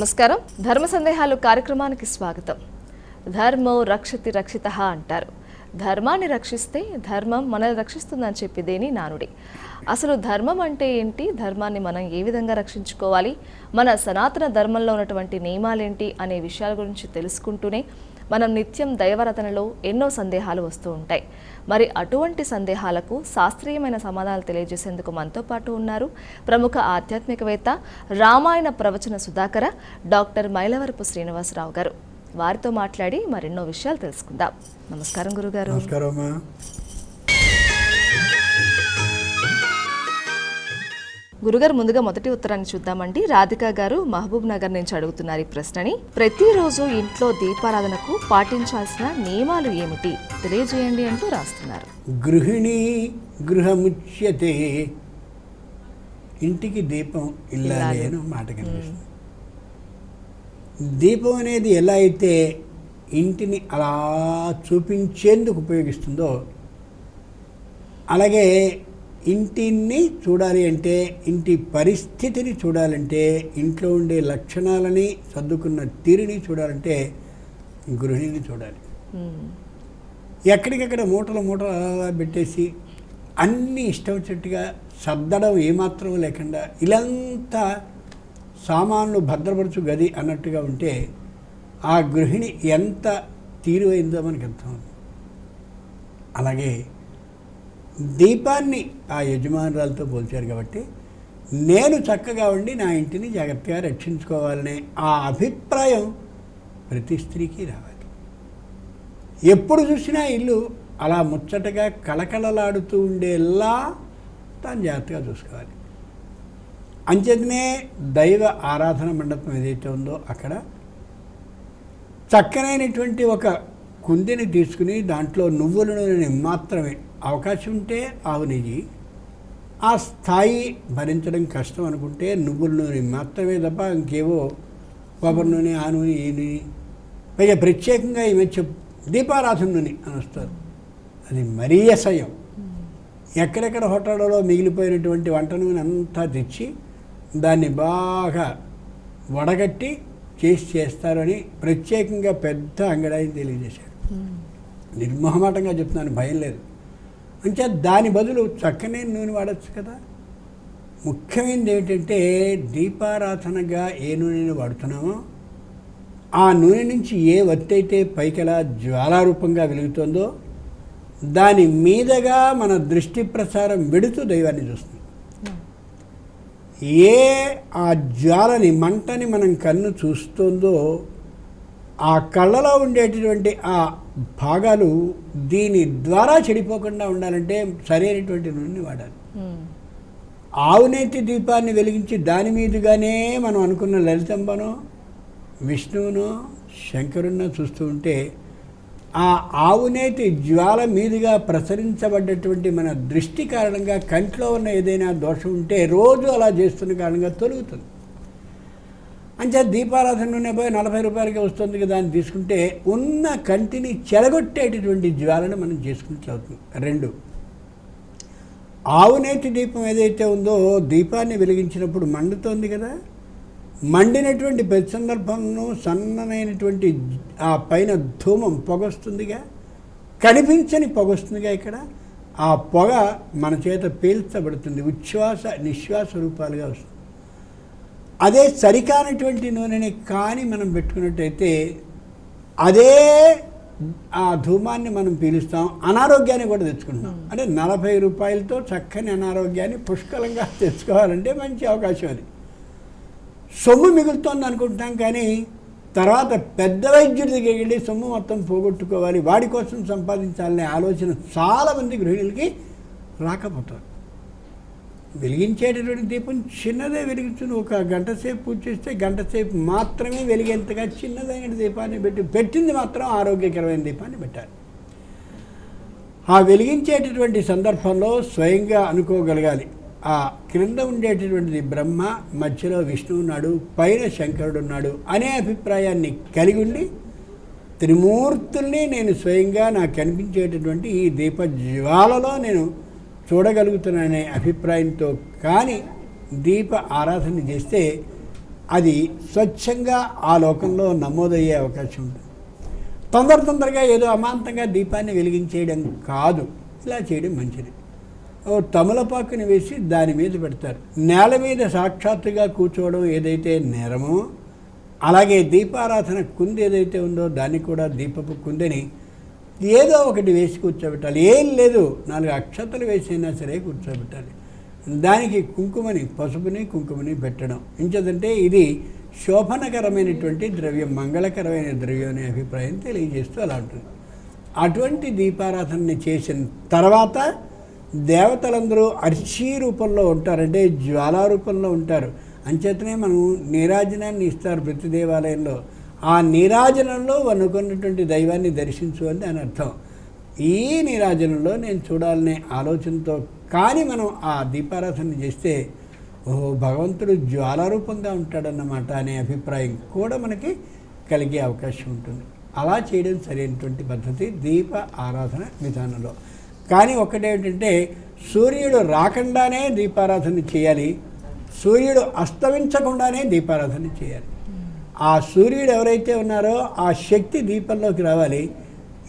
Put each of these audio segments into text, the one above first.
నమస్కారం. ధర్మ సందేహాలు కార్యక్రమానికి స్వాగతం. ధర్మో రక్షతి రక్షిత అంటారు. ధర్మాన్ని రక్షిస్తే ధర్మం మనల్ని రక్షిస్తుందని చెప్పిదేని నానుడి? అసలు ధర్మం అంటే ఏంటి? ధర్మాన్ని మనం ఏ విధంగా రక్షించుకోవాలి? మన సనాతన ధర్మంలో ఉన్నటువంటి నియమాలేంటి? అనే విషయాల గురించి తెలుసుకుంటూనే మనం నిత్యం దైవరతనలో ఎన్నో సందేహాలు వస్తూ ఉంటాయి. మరి అటువంటి సందేహాలకు శాస్త్రీయమైన సమాధానాలు తెలియజేసేందుకు మనతో పాటు ఉన్నారు ప్రముఖ ఆధ్యాత్మికవేత్త రామాయణ ప్రవచన సుధాకర డాక్టర్ మైలవరపు శ్రీనివాసరావు గారు. వారితో మాట్లాడి మరెన్నో విషయాలు తెలుసుకుందాం. నమస్కారం గురుగారు. నమస్కారం గురుగారు ముందుగా మొదటి ఉత్తరాన్ని చూద్దామండి. రాధిక గారు మహబూబ్ నగర్ నుంచి అడుగుతున్నారు ఈ ప్రశ్నని. ప్రతిరోజు ఇంట్లో దీపారాధనకు పాటించాల్సిన నియమాలు ఏమిటి? తెలియజేయండి అంటూ రాస్తున్నారు. గృహిణి గృహముచ్యతే ఇంటికి దీపం ఇల్లాలి అని మాట కనిపిస్తుంది. దీపం అనేది ఎలా అయితే ఇంటిని అలా చూపించేందుకు ఉపయోగిస్తుందో అలాగే ఇంటిని చూడాలి అంటే ఇంటి పరిస్థితిని చూడాలంటే ఇంట్లో ఉండే లక్షణాలని సర్దుకున్న తీరుని చూడాలంటే గృహిణిని చూడాలి. ఎక్కడికక్కడ మూటలు మూటలు అలా పెట్టేసి అన్నీ ఇష్టం వచ్చినట్టుగా సర్దడం ఏమాత్రం లేకుండా ఇలాంతా సామాన్లు భద్రపరచు గది అన్నట్టుగా ఉంటే ఆ గృహిణి ఎంత తీరువైందో మనకి అర్థం అలాగే దీపాన్ని ఆ యజమానురాలతో పోల్చారు కాబట్టి నేను చక్కగా ఉండి నా ఇంటిని జాగ్రత్తగా రక్షించుకోవాలనే ఆ అభిప్రాయం ప్రతి స్త్రీకి రావాలి. ఎప్పుడు చూసినా ఇల్లు అలా ముచ్చటగా కళకళలాడుతూ ఉండేలా తాను జాగ్రత్తగా చూసుకోవాలి. అంచేతనే దైవ ఆరాధన మండపం ఏదైతే ఉందో అక్కడ చక్కనైనటువంటి ఒక కుందిని తీసుకుని దాంట్లో నువ్వుల నూనెని మాత్రమే అవకాశం ఉంటే ఆవు నెయ్యి. ఆ స్థాయి భరించడం కష్టం అనుకుంటే నువ్వుల నూనె మాత్రమే తప్ప ఇంకేవో కొబ్బరి నూనె ఆ నూనె ఈ నూనె. పైగా ప్రత్యేకంగా ఈమె మధ్య దీపారాధన నూనె అని వస్తారు. అది మరీ అసహ్యం. ఎక్కడెక్కడ హోటళ్ళలో మిగిలిపోయినటువంటి వంట నూనె అంతా తెచ్చి దాన్ని బాగా వడగట్టి చేసి చేస్తారని ప్రత్యేకంగా పెద్ద అంగడాయిని తెలియజేశారు. నిర్మోహమాటంగా చెప్తున్నాను భయం లేదు. అంటే దాని బదులు చక్కనే నూనె వాడచ్చు కదా. ముఖ్యమైనది ఏమిటంటే దీపారాధనగా ఏ నూనెని వాడుతున్నామో ఆ నూనె నుంచి ఏ వత్తి అయితే పైకెలా జ్వాలారూపంగా వెలుగుతుందో దాని మీదగా మన దృష్టి ప్రసారం వెడుతూ దైవాన్ని చూస్తుంది. ఏ ఆ జ్వాలని మంటని మనం కన్ను చూస్తుందో ఆ కళ్ళలో ఉండేటటువంటి ఆ భాగాలు దీని ద్వారా చెడిపోకుండా ఉండాలంటే సరైనటువంటి నూనె వాడాలి మ్మ్. ఆవునేతి దీపాన్ని వెలిగించి దాని మీదుగానే మనం అనుకున్న లలితంబనో విష్ణువునో శంకరున్నో చూస్తూ ఉంటే ఆ ఆవునేతి జ్వాల మీదుగా ప్రసరించబడ్డటువంటి మన దృష్టి కారణంగా కంట్లో ఉన్న ఏదైనా దోషం ఉంటే రోజు అలా చేస్తున్న కారణంగా తొలుగుతుంది అంచే దీపారాధన నూనె పోయి నలభై రూపాయలకి వస్తుంది కదా అని తీసుకుంటే ఉన్న కంటిని చెరగొట్టేటటువంటి జ్వాలను మనం చేసుకున్నట్లు అవుతుంది. రెండు. ఆవునేటి దీపం ఏదైతే ఉందో దీపాన్ని వెలిగించినప్పుడు మండుతోంది కదా? మండినటువంటి ప్రతి సందర్భంలో సన్ననైనటువంటి ఆ పైన ధూమం పొగొస్తుందిగా? కనిపించని పొగొస్తుందిగా ఇక్కడ? ఆ పొగ మన చేత పీల్చబడుతుంది. ఉచ్ఛ్వాస నిశ్వాస రూపాలుగా వస్తుంది. అదే సరికానటువంటి నూనెని కానీ మనం పెట్టుకున్నట్టయితే అదే ఆ ధూమాన్ని మనం పీలుస్తాం అనారోగ్యాన్ని కూడా తెచ్చుకుంటాం. అంటే నలభై రూపాయలతో చక్కని అనారోగ్యాన్ని పుష్కలంగా తెచ్చుకోవాలంటే మంచి అవకాశం అది. సొమ్ము మిగులుతోంది అనుకుంటున్నాం కానీ తర్వాత పెద్ద వైద్యుడి దగ్గరికి వెళ్ళి సొమ్ము మొత్తం పోగొట్టుకోవాలి వాడి కోసం సంపాదించాలనే ఆలోచన చాలామంది గృహిణులకి రాకపోతారు వెలిగించేటటువంటి దీపం చిన్నదే వెలిగించును. ఒక గంట సేపు పూజ చేస్తే గంట సేపు మాత్రమే వెలిగేంతగా చిన్నదైన దీపాన్ని పెట్టి పెట్టింది మాత్రం ఆరోగ్యకరమైన దీపాన్ని పెట్టాలి. ఆ వెలిగించేటటువంటి సందర్భంలో స్వయంగా అనుకోగలగాలి. ఆ క్రింద ఉండేటటువంటిది బ్రహ్మ మధ్యలో విష్ణువు ఉన్నాడు పైన శంకరుడు ఉన్నాడు అనే అభిప్రాయాన్ని కలిగి ఉండి త్రిమూర్తుల్ని నేను స్వయంగా నాకు కనిపించేటటువంటి ఈ దీప జ్వాలలో నేను చూడగలుగుతున్నానే అభిప్రాయంతో కానీ దీప ఆరాధన చేస్తే అది స్వచ్ఛంగా ఆ లోకంలో నమోదయ్యే అవకాశం ఉంటుంది. తొందర తొందరగా ఏదో అమాంతంగా దీపాన్ని వెలిగించేయడం కాదు. ఇలా చేయడం మంచిది. ఓ తమలపాకుని వేసి దాని మీద పెడతారు. నేల మీద సాక్షాత్తుగా కూర్చోవడం ఏదైతే నేరమో అలాగే దీపారాధన కుంది ఏదైతే ఉందో దాన్ని కూడా దీపపు కుందని ఏదో ఒకటి వేసి కూర్చోబెట్టాలి. ఏం లేదు. నాలుగు అక్షతలు వేసైనా సరే కూర్చోబెట్టాలి. దానికి కుంకుమని పసుపుని కుంకుమని పెట్టడం. ఇంచదంటే ఇది శోభనకరమైనటువంటి ద్రవ్యం మంగళకరమైన ద్రవ్యం అనే అభిప్రాయం తెలియజేస్తూ అలా ఉంటుంది. అటువంటి దీపారాధనని చేసిన తర్వాత దేవతలందరూ అర్చి రూపంలో ఉంటారంటే జ్వాలా రూపంలో ఉంటారు. అంచేతనే మనం నీరాజనాన్ని ఇస్తారు ప్రతి దేవాలయంలో. ఆ నీరాజనంలో వనుకున్నటువంటి దైవాన్ని దర్శించు అని దాని అర్థం. ఈ నీరాజనంలో నేను చూడాలనే ఆలోచనతో కానీ మనం ఆ దీపారాధన చేస్తే ఓహో భగవంతుడు జ్వాలారూపంగా ఉంటాడన్నమాట అనే అభిప్రాయం కూడా మనకి కలిగే అవకాశం ఉంటుంది. అలా చేయడం సరైనటువంటి పద్ధతి దీప ఆరాధన విధానంలో. కానీ ఒకటేమిటంటే సూర్యుడు రాకుండానే దీపారాధన చేయాలి. సూర్యుడు అస్తమించకుండానే దీపారాధన చేయాలి. ఆ సూర్యుడు ఎవరైతే ఉన్నారో ఆ శక్తి దీపంలోకి రావాలి.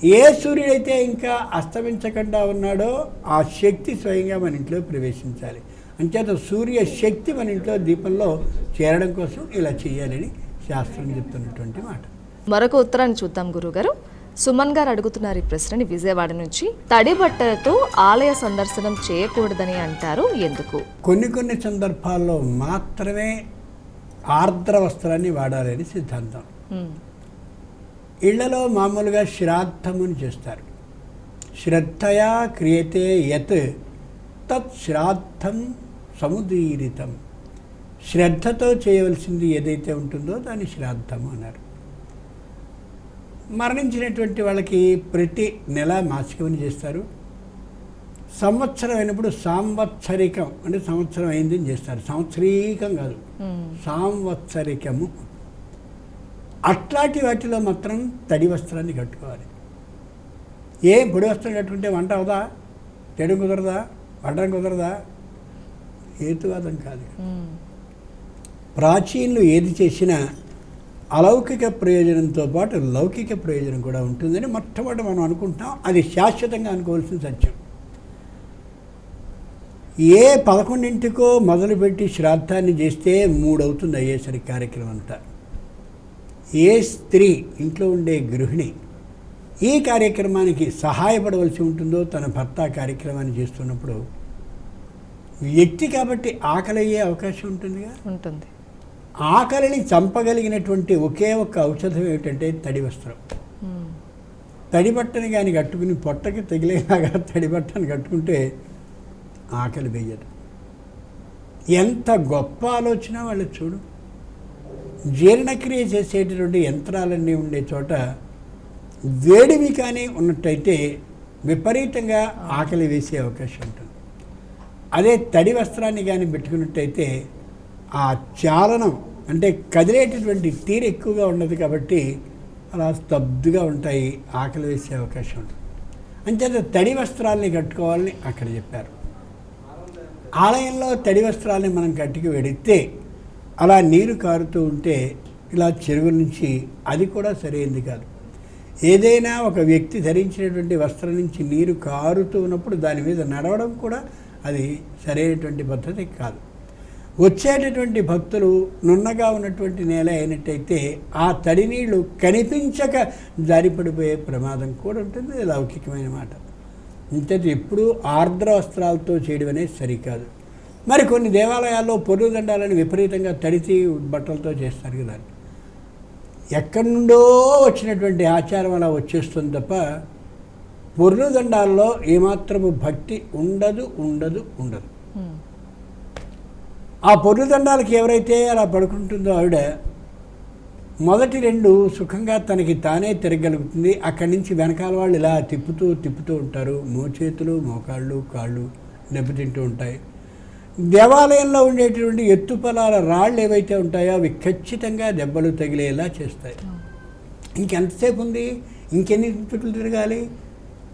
ఏ సూర్యుడైతే ఇంకా అస్తమించకుండా ఉన్నాడో ఆ శక్తి స్వయంగా మన ఇంట్లో ప్రవేశించాలి. అంచేత సూర్య శక్తి మన ఇంట్లో దీపంలో చేరడం కోసం ఇలా చేయాలని శాస్త్రం చెప్తున్నటువంటి మాట. మరొక ఉత్తరాన్ని చూద్దాం గురుగారు సుమన్ గారు అడుగుతున్నారు ఈ ప్రశ్నని విజయవాడ నుంచి. తడి బట్టలతో ఆలయ సందర్శనం చేయకూడదని అంటారు. ఎందుకు? కొన్ని కొన్ని సందర్భాల్లో మాత్రమే ఆర్ద్ర వస్త్రాన్ని వాడాలని సిద్ధాంతం. ఇళ్ళలో మామూలుగా శ్రాద్ధముని చేస్తారు. శ్రద్ధయా క్రియతే యత్ తత్ శ్రాద్ధం సముదీరితం. శ్రద్ధతో చేయవలసింది ఏదైతే ఉంటుందో దాన్ని శ్రాద్ధము అన్నారు. మరణించినటువంటి వాళ్ళకి ప్రతి నెల మాసికమని చేస్తారు. సంవత్సరం అయినప్పుడు సాంవత్సరికం అంటే సంవత్సరం అయింది అని చేస్తారు. సంవత్సరీకం కాదు. సాంవత్సరికము. అట్లాంటి వాటిలో మాత్రం తడి వస్త్రాన్ని కట్టుకోవాలి. ఏ పొడి వస్త్రం కట్టుకుంటే వంట అవుదా? చెడు కుదరదా? వంటం కుదరదా? హేతువాదం కాదు. ప్రాచీనులు ఏది చేసినా అలౌకిక ప్రయోజనంతో పాటు లౌకిక ప్రయోజనం కూడా ఉంటుందని మొట్టమొదటి మనం అనుకుంటాం. అది శాశ్వతంగా అనుకోవాల్సిన సత్యం. ఏ పదకొండింటికో మొదలుపెట్టి శ్రాద్ధాన్ని చేస్తే మూడు అవుతుంది అయ్యేసరికి కార్యక్రమం అంతా ఏ స్త్రీ ఇంట్లో ఉండే గృహిణి ఈ కార్యక్రమానికి సహాయపడవలసి ఉంటుందో తన భర్త కార్యక్రమాన్ని చేస్తున్నప్పుడు వ్యక్తి కాబట్టి ఆకలి అయ్యే అవకాశం ఉంటుందిగా? ఉంటుంది. ఆకలిని చంపగలిగినటువంటి ఒకే ఒక్క ఔషధం ఏమిటంటే తడి వస్త్రం. తడి బట్టని కానీ కట్టుకుని పొట్టకి తగిలేలాగా తడి బట్టని కట్టుకుంటే ఆకలి వేయదు. ఎంత గొప్ప ఆలోచన వాళ్ళు చూడు. జీర్ణక్రియ చేసేటటువంటి యంత్రాలన్నీ ఉండే చోట వేడివి కానీ ఉన్నట్టయితే విపరీతంగా ఆకలి వేసే అవకాశం ఉంటుంది. అదే తడి వస్త్రాన్ని కానీ పెట్టుకున్నట్టయితే ఆ చాలనం అంటే కదిలేటటువంటి తీరు ఎక్కువగా ఉండదు కాబట్టి అలా స్తబ్దుగా ఉంటాయి ఆకలి వేసే అవకాశం ఉంటుంది. అంచేత తడి వస్త్రాల్ని కట్టుకోవాలని అక్కడ చెప్పారు. ఆలయంలో తడి వస్త్రాలని మనం గట్టికి వెడితే అలా నీరు కారుతూ ఉంటే ఇలా చెరువు నుంచి అది కూడా సరైనది కాదు. ఏదైనా ఒక వ్యక్తి ధరించినటువంటి వస్త్రం నుంచి నీరు కారుతూ ఉన్నప్పుడు దాని మీద నడవడం కూడా అది సరైనటువంటి పద్ధతి కాదు. వచ్చేటటువంటి భక్తులు నున్నగా ఉన్నటువంటి నేల అయినట్టయితే ఆ తడి నీళ్ళు కనిపించక జారిపడిపోయే ప్రమాదం కూడా ఉంటుంది. లౌకికమైన మాట. ఇంతటి ఎప్పుడూ ఆర్ద్ర వస్త్రాలతో చేయడం అనేది సరికాదు. మరి కొన్ని దేవాలయాల్లో పొరుగు దండాలని విపరీతంగా తడిచి బట్టలతో చేస్తారు కదా. ఎక్కడి నుండో వచ్చినటువంటి ఆచారం అలా వచ్చేస్తుంది తప్ప పొర్రు దండాల్లో ఏమాత్రము భక్తి ఉండదు ఉండదు ఉండదు. ఆ పొర్రు దండాలకి ఎవరైతే అలా పడుకుంటుందో ఆవిడ మొదటి రెండు సుఖంగా తనకి తానే తిరగలుగుతుంది. అక్కడి నుంచి వెనకాల వాళ్ళు ఇలా తిప్పుతూ తిప్పుతూ ఉంటారు. మోచేతులు మోకాళ్ళు కాళ్ళు దెబ్బతింటూ ఉంటాయి. దేవాలయంలో ఉండేటువంటి ఎత్తుపలాల రాళ్ళు ఏవైతే ఉంటాయో అవి ఖచ్చితంగా దెబ్బలు తగిలేలా చేస్తాయి. ఇంకెంతసేపు ఉంది? ఇంకెన్ని చుట్లు తిరగాలి?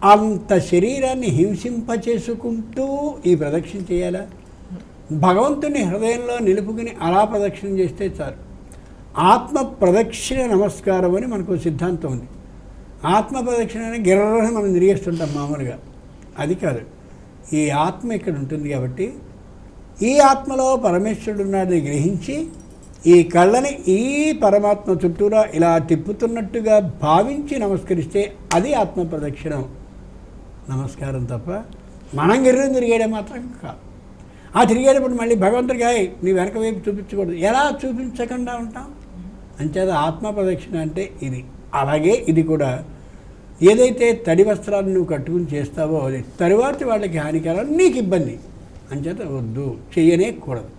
అంత శరీరాన్ని హింసింప చేసుకుంటూ ఈ ప్రదక్షిణ చేయాలా? భగవంతుని హృదయంలో నిలుపుకుని అలా ప్రదక్షిణ చేస్తే చాలు. ఆత్మ ప్రదక్షిణ నమస్కారం అని మనకు సిద్ధాంతం ఉంది. ఆత్మ ప్రదక్షిణ అని గిర్రని మనం తిరిగేస్తుంటాం మామూలుగా. అది కాదు. ఈ ఆత్మ ఇక్కడ ఉంటుంది కాబట్టి ఈ ఆత్మలో పరమేశ్వరుడు ఉన్నాడని గ్రహించి ఈ కళ్ళని ఈ పరమాత్మ చుట్టూరా ఇలా తిప్పుతున్నట్టుగా భావించి నమస్కరిస్తే అది ఆత్మ ప్రదక్షిణం నమస్కారం తప్ప మనం గిర్రం తిరిగేయడం మాత్రం కాదు. ఆ తిరిగేటప్పుడు మళ్ళీ భగవంతుడిగా నీ వెనక వైపు చూపించకూడదు. ఎలా చూపించకుండా ఉంటాం? అంచేత ఆత్మ ప్రదక్షిణ అంటే ఇది. అలాగే ఇది కూడా ఏదైతే తడి వస్త్రాలు నువ్వు కట్టుకుని చేస్తావో అది తరువాతి వాళ్ళకి హానికరం నీకు ఇబ్బంది. అంచేత వద్దు చెయ్యనే కూడదు.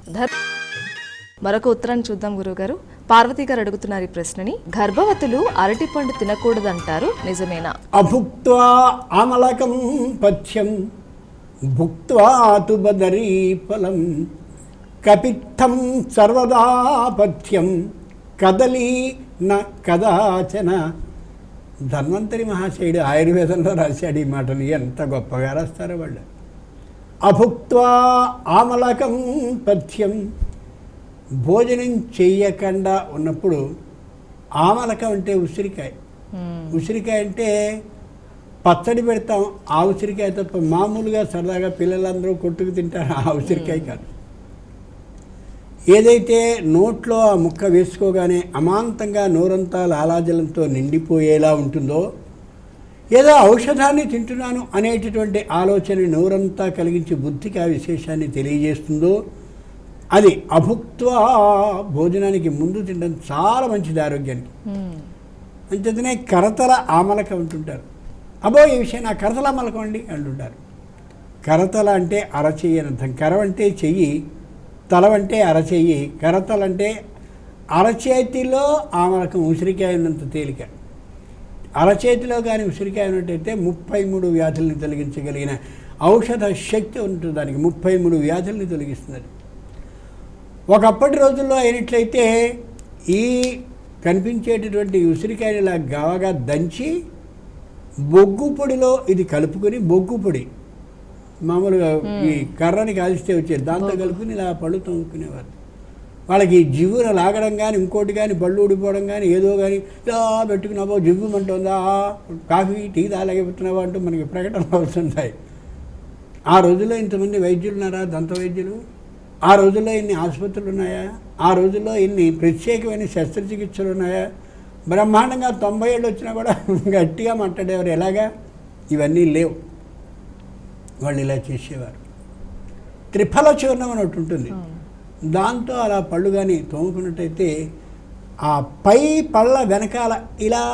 మరొక ఉత్తరాన్ని చూద్దాం గురువుగారు. పార్వతి గారు అడుగుతున్నారు ఈ ప్రశ్నని. గర్భవతులు అరటిపండు తినకూడదంటారు నిజమేనా? అభుక్త్వా ఆమలకం పథ్యం భుక్త్వా తు బదరీ ఫలం కపిత్థం సర్వదా పథ్యం. కదలి న కదాచన. ధన్వంతరి మహాశయుడు ఆయుర్వేదంలో రాశాడు ఈ మాటని. ఎంత గొప్పగా రాస్తారో వాళ్ళు. అభుక్త్వా ఆమలకం పథ్యం. భోజనం చెయ్యకుండా ఉన్నప్పుడు ఆమలకం అంటే ఉసిరికాయ. ఉసిరికాయ అంటే పచ్చడి పెడతాం. ఆ ఉసిరికాయ తప్ప మామూలుగా సరదాగా పిల్లలందరూ కొట్టుకు తింటారు. ఆ ఉసిరికాయ కాదు. ఏదైతే నోట్లో ఆ ముక్క వేసుకోగానే అమాంతంగా నోరంతా లాలాజలంతో నిండిపోయేలా ఉంటుందో ఏదో ఔషధాన్ని తింటున్నాను అనేటటువంటి ఆలోచన నోరంతా కలిగించి బుద్ధికి ఆ విశేషాన్ని తెలియజేస్తుందో అది అభుక్త్వా భోజనానికి ముందు తినడం చాలా మంచిది ఆరోగ్యానికి. హ్మ్. అంచేతనే కరతల ఆమలక అంటుంటారు అబో ఈ విషయం నా కరతల ఆమలకం అండి అంటుంటారు. కరతల అంటే అరచెయ్యి అర్థం కర అంటే చెయ్యి. తలవంటే అరచేయి కరతలంటే అరచేతిలో ఆమె అరచేతిలో ఉసిరికాయ ఉన్నంత తేలిక. అరచేతిలో కానీ ఉసిరికాయ ఉన్నట్టయితే ముప్పై మూడు వ్యాధుల్ని తొలగించగలిగిన ఔషధ శక్తి ఉంటుంది దానికి ముప్పై మూడు వ్యాధుల్ని తొలగిస్తుంది. ఒకప్పటి రోజుల్లో అయినట్లయితే ఈ కనిపించేటటువంటి ఉసిరికాయని ఇలా గవగా దంచి బొగ్గు పొడిలో ఇది కలుపుకొని బొగ్గు పొడి మామూలుగా ఈ కర్రని కాలిస్తే వచ్చేది. దాంతో కలుపుకొని ఇలా పళ్ళు తోముకునేవారు. వాళ్ళకి జివ్వున లాగడం కానీ ఇంకోటి కానీ బళ్ళు ఊడిపోవడం కానీ ఏదో కానీ ఇలా పెట్టుకున్నావో జివ్వుమంటుందా కాఫీ టీ తాగలేకపోతున్నావా? అంటూ మనకి ప్రకటనలు వస్తుంటాయి. ఆ రోజుల్లో ఇంతమంది వైద్యులు ఉన్నారా? దంత వైద్యులు? ఆ రోజుల్లో ఇన్ని ఆసుపత్రులు ఉన్నాయా? ఆ రోజుల్లో ఇన్ని ప్రత్యేకమైన శస్త్రచికిత్సలు ఉన్నాయా? బ్రహ్మాండంగా తొంభై ఏళ్ళు వచ్చినా కూడా గట్టిగా మాట్లాడేవారు. ఎలాగా? ఇవన్నీ లేవు. వాళ్ళు ఇలా చేసేవారు. త్రిఫల చూర్ణం అని ఒకటి ఉంటుంది. దాంతో అలా పళ్ళు కానీ తోముకున్నట్టయితే ఆ పై పళ్ళ వెనకాల ఇలా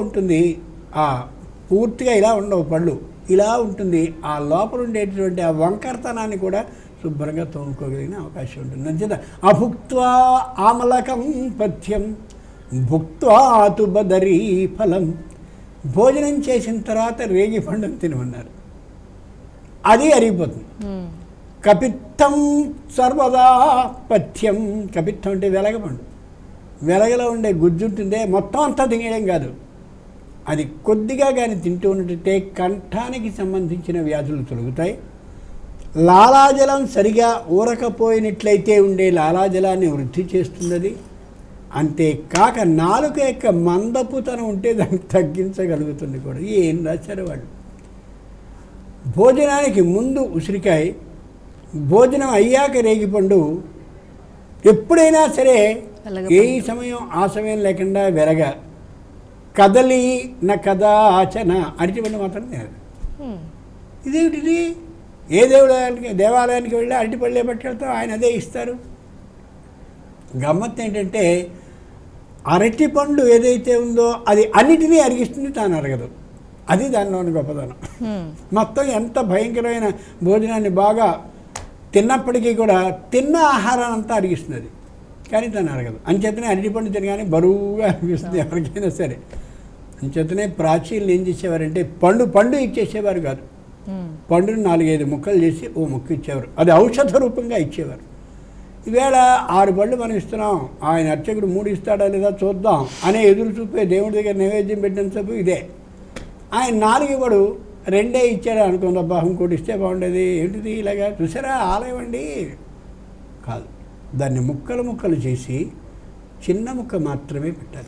ఉంటుంది. ఆ పూర్తిగా ఇలా ఉండవు పళ్ళు. ఇలా ఉంటుంది. ఆ లోపల ఉండేటటువంటి ఆ వంకరతనాన్ని కూడా శుభ్రంగా తోముకోగలిగిన అవకాశం ఉంటుంది. అంచేత అభుక్త్వా ఆమలకం పథ్యం భుక్త్వా తు బదరీ ఫలం. భోజనం చేసిన తర్వాత రేగి పండును తినమన్నారు. అది అరిగిపోతుంది. కపిత్తం సర్వదా పథ్యం. కపిత్తం అంటే వెలగపండు వెలగలో ఉండే గుజ్జు ఉంటుందే మొత్తం అంతా తినేయడం కాదు. అది కొద్దిగా కానీ తింటూ ఉన్నట్టే కంఠానికి సంబంధించిన వ్యాధులు తొలగుతాయి. లాలాజలం సరిగా ఊరకపోయినట్లయితే ఉండే లాలాజలాన్ని వృద్ధి చేస్తున్నది. అంతేకాక నాలుక యొక్క మందపుతనం ఉంటే దాన్ని తగ్గించగలుగుతుంది కూడా. ఏం రాశారు వాళ్ళు? భోజనానికి ముందు ఉసిరికాయ భోజనం అయ్యాక రేగిపండు. ఎప్పుడైనా సరే. ఏ సమయం ఆ సమయం లేకుండా వెరగ కదలి నా కథ ఆచన అరటిపండు మాత్రం తినదు. ఇదేమిటిది? ఏ దేవుడానికి దేవాలయానికి వెళ్ళి అరటిపళ్ళే పట్టుకెళ్తాం ఆయన అదే ఇస్తారు. గమ్మత్తు ఏంటంటే అరటిపండు ఏదైతే ఉందో అది అన్నిటినీ అరిగిస్తుంది తాను అరగదు. అది దానిలోని గొప్పదనం. మొత్తం ఎంత భయంకరమైన భోజనాన్ని బాగా తిన్నప్పటికీ కూడా తిన్న ఆహారాన్ని అంతా అరిగిస్తుంది కానీ తను అరగదు. అంచేతనే అరటిపండు తినగానే బరువుగా అనిపిస్తుంది ఎవరికైనా సరే. అంచేతనే ప్రాచీనులు ఏం చేసేవారంటే పండు పండు ఇచ్చేసేవారు కాదు. పండుని నాలుగైదు ముక్కలు చేసి ఓ ముక్క ఇచ్చేవారు. అది ఔషధ రూపంగా ఇచ్చేవారు. ఈవేళ ఆరు పళ్ళు మనం ఇస్తున్నాం. ఆయన అర్చకుడు మూడు ఇస్తాడా లేదా చూద్దాం అనే ఎదురు చూపే దేవుడి దగ్గర నైవేద్యం పెట్టినంతసేపు ఇదే. ఆయన నాలుగు ఇవ్వడు రెండే ఇచ్చాడు అనుకుంది అబ్బా ఇంకోటి ఇస్తే బాగుండేది. ఏంటిది ఇలాగా? చూసారా? ఆలయం అండి. కాదు. దాన్ని ముక్కలు ముక్కలు చేసి చిన్న ముక్క మాత్రమే పెట్టాలి.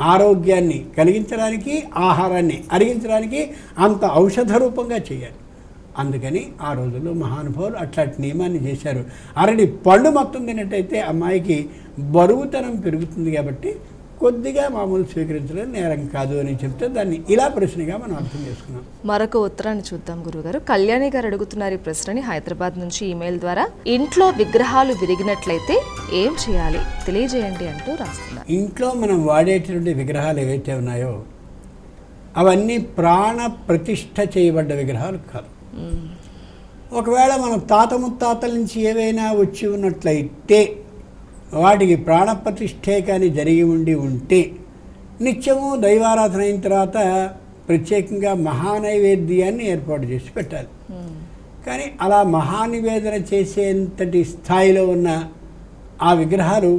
ఆరోగ్యాన్ని కలిగించడానికి ఆహారాన్ని అరిగించడానికి అంత ఔషధ రూపంగా చేయాలి. అందుకని ఆ రోజుల్లో మహానుభావులు అట్లాంటి నియమాన్ని చేశారు. అరటి పండు మొత్తం తిన్నట్టయితే అమ్మాయికి బరువుతనం పెరుగుతుంది కాబట్టి కొద్దిగా మామూలు స్వీకరించడం నేరం కాదు అని చెప్తే దాన్ని ఇలా ప్రశ్నగా మనం అర్థం చేసుకున్నాం. మరొక ఉత్తరాన్ని చూద్దాం గురుగారు కళ్యాణి గారు అడుగుతున్నారు ఈ ప్రశ్నని హైదరాబాద్ నుంచి ఈమెయిల్ ద్వారా. ఇంట్లో విగ్రహాలు విరిగినట్లయితే ఏం చేయాలి? తెలియజేయండి అంటూ రాస్తున్నారు. ఇంట్లో మనం వాడేటటువంటి విగ్రహాలు ఏవైతే ఉన్నాయో అవన్నీ ప్రాణ ప్రతిష్ఠ చేయబడ్డ విగ్రహాలు కాదు. ఒకవేళ మనం తాత ముత్తాతల నుంచి ఏవైనా వచ్చి ఉన్నట్లయితే వాటికి ప్రాణప్రతిష్ఠే కానీ జరిగి ఉండి ఉంటే నిత్యము దైవారాధన అయిన తర్వాత ప్రత్యేకంగా మహానైవేద్యాన్ని ఏర్పాటు చేసి పెట్టాలి. కానీ అలా మహానివేదన చేసేంతటి స్థాయిలో ఉన్న ఆ విగ్రహాలు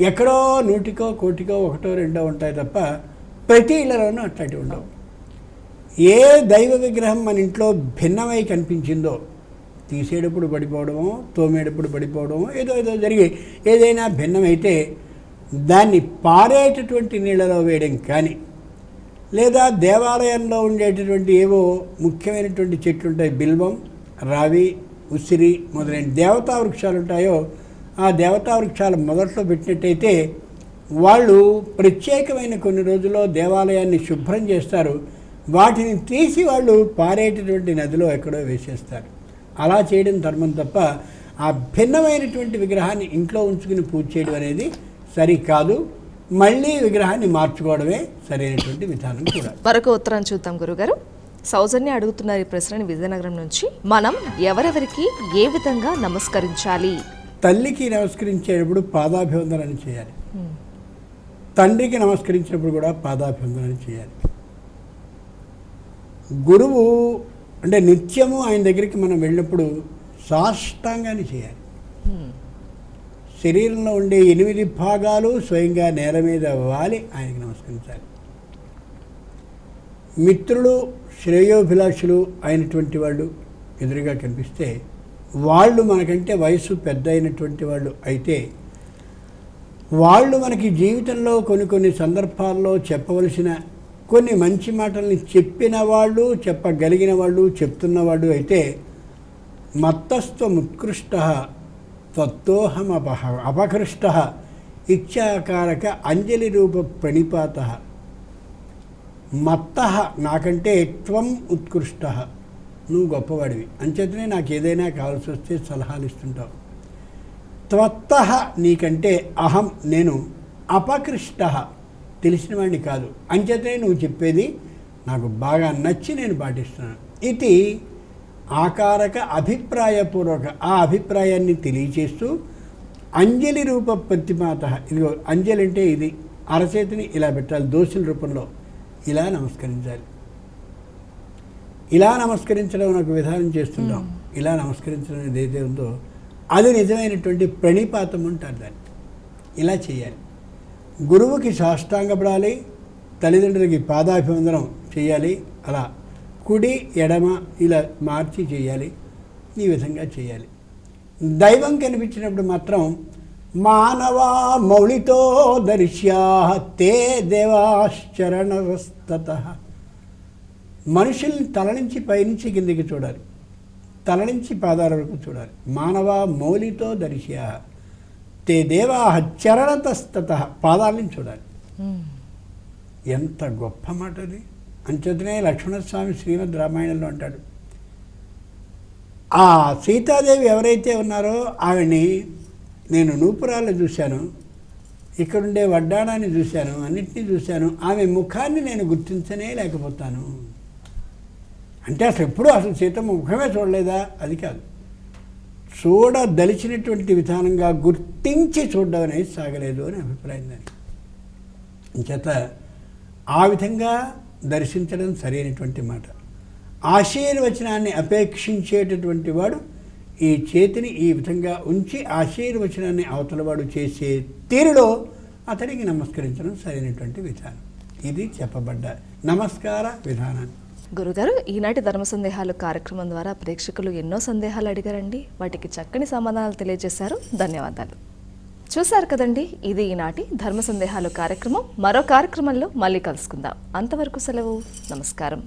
ఎక్కడో నూటికో కోటికో ఒకటో రెండో ఉంటాయి తప్ప ప్రతి ఇళ్ళలోనూ అట్లాంటివి ఉండవు. ఏ దైవ విగ్రహం మన ఇంట్లో భిన్నమై కనిపించిందో తీసేటప్పుడు పడిపోవడమో తోమేటప్పుడు పడిపోవడమో ఏదో ఏదో జరిగి ఏదైనా భిన్నమైతే దాన్ని పారేటటువంటి నీళ్ళలో వేయడం కానీ లేదా దేవాలయంలో ఉండేటటువంటి ఏవో ముఖ్యమైనటువంటి చెట్లు ఉంటాయి బిల్వం రావి ఉసిరి మొదలైన దేవతా వృక్షాలు ఉంటాయో ఆ దేవతా వృక్షాలు మొదట్లో పెట్టినట్టయితే వాళ్ళు ప్రత్యేకమైన కొన్ని రోజుల్లో దేవాలయాన్ని శుభ్రం చేస్తారు. వాటిని తీసి వాళ్ళు పారేటటువంటి నదిలో ఎక్కడో వేసేస్తారు. అలా చేయడం ధర్మం తప్ప ఆ భిన్నమైనటువంటి విగ్రహాన్ని ఇంట్లో ఉంచుకుని పూజ చేయడం అనేది సరికాదు. మళ్ళీ విగ్రహాన్ని మార్చుకోవడమే సరైనటువంటి విధానం కూడా. మరొక ఉత్తరం చూద్దాం గురుగారు. సౌజన్య అడుగుతున్నారు ఈ ప్రశ్నని విజయనగరం నుంచి. మనం ఎవరెవరికి ఏ విధంగా నమస్కరించాలి? తల్లికి నమస్కరించేటప్పుడు పాదాభివందనం చేయాలి. తండ్రికి నమస్కరించినప్పుడు కూడా పాదాభివందనం చేయాలి. గురువు అంటే నిత్యము ఆయన దగ్గరికి మనం వెళ్ళినప్పుడు సాష్టాంగాన్ని చేయాలి. శరీరంలో ఉండే ఎనిమిది భాగాలు స్వయంగా నేల మీద వాలి ఆయనకి నమస్కరించాలి మిత్రులు శ్రేయోభిలాషులు అయినటువంటి వాళ్ళు ఎదురుగా కనిపిస్తే వాళ్ళు మనకంటే వయసు పెద్ద అయినటువంటి వాళ్ళు అయితే వాళ్ళు మనకి జీవితంలో కొన్ని కొన్ని సందర్భాల్లో చెప్పవలసిన కొన్ని మంచి మాటల్ని చెప్పిన వాళ్ళు చెప్పగలిగిన వాళ్ళు చెప్తున్నవాడు అయితే మత్తస్త్వముత్కృష్ట అపహ అపకృష్ట ఇచ్చాకారక అంజలి రూప ప్రణిపాత. మత్త నాకంటే త్వం ఉత్కృష్ట. నువ్వు గొప్పవాడివి. అంచేతనే నాకు ఏదైనా కావాల్సి వస్తే సలహాలు ఇస్తుంటావు త్వత్త నీకంటే అహం నేను అపకృష్ట. తెలిసిన వాడిని కాదు. అంచేతనే నువ్వు చెప్పేది నాకు బాగా నచ్చి నేను పాటిస్తున్నాను. ఇది ఆకారక అభిప్రాయపూర్వక ఆ అభిప్రాయాన్ని తెలియచేస్తూ అంజలి రూప ప్రతిమాత ఇదిగో అంజలి అంటే ఇది అరచేతిని ఇలా పెట్టాలి దోషుల రూపంలో. ఇలా నమస్కరించాలి. ఇలా నమస్కరించడం ఒక విధానం చేస్తుంటాం. ఇలా నమస్కరించడం ఏదైతే ఉందో అది నిజమైనటువంటి ప్రణిపాతం అంటారు దాన్ని. ఇలా చేయాలి. గురువుకి సాష్టాంగపడాలి తల్లిదండ్రులకి పాదాభివందనం చేయాలి అలా కుడి ఎడమ ఇలా మార్చి చేయాలి ఈ విధంగా చేయాలి. దైవం కనిపించినప్పుడు మాత్రం మానవా మౌళితో దర్శ్యా తే దేవాశ్చరణవస్తత మనుషుల్ని తల నుంచి పైనుంచి కిందికి చూడాలి తల నుంచి పాదాల వరకు చూడాలి. మానవ మౌలితో దర్శ్యా తే దేవా చరణతస్తత పాదాలని చూడాలి. ఎంత గొప్ప మాట అది. అంచేతనే లక్ష్మణస్వామి శ్రీమద్ రామాయణంలో అంటాడు. ఆ సీతాదేవి ఎవరైతే ఉన్నారో ఆవిడని నేను నూపురాలు చూశాను. ఇక్కడుండే వడ్డాణాన్ని చూశాను అన్నిటినీ చూశాను. ఆమె ముఖాన్ని నేను గుర్తించనే లేకపోతాను. అంటే అసలు ఎప్పుడూ అసలు సీతమ్మ ముఖమే చూడలేదా? అది కాదు. చూడదలిచినటువంటి విధానంగా గుర్తించి చూడడం అనేది సాగలేదు అని అభిప్రాయం దానికి. చేత ఆ విధంగా దర్శించడం సరైనటువంటి మాట. ఆశీర్వచనాన్ని అపేక్షించేటటువంటి వాడు ఈ చేతిని ఈ విధంగా ఉంచి ఆశీర్వచనాన్ని అవతలవాడు చేసే తీరులో అతడికి నమస్కరించడం సరైనటువంటి విధానం. ఇది చెప్పబడ్డ నమస్కార విధానాన్ని గురుగారు ఈనాటి ధర్మ సందేహాలు కార్యక్రమం ద్వారా ప్రేక్షకులు ఎన్నో సందేహాలు అడిగారండి. వాటికి చక్కని సమాధానాలు తెలియజేశారు. ధన్యవాదాలు. చూశారు కదండి ఇది ఈనాటి ధర్మ సందేహాలు కార్యక్రమం. మరో కార్యక్రమంలో మళ్ళీ కలుసుకుందాం. అంతవరకు సెలవు. నమస్కారం.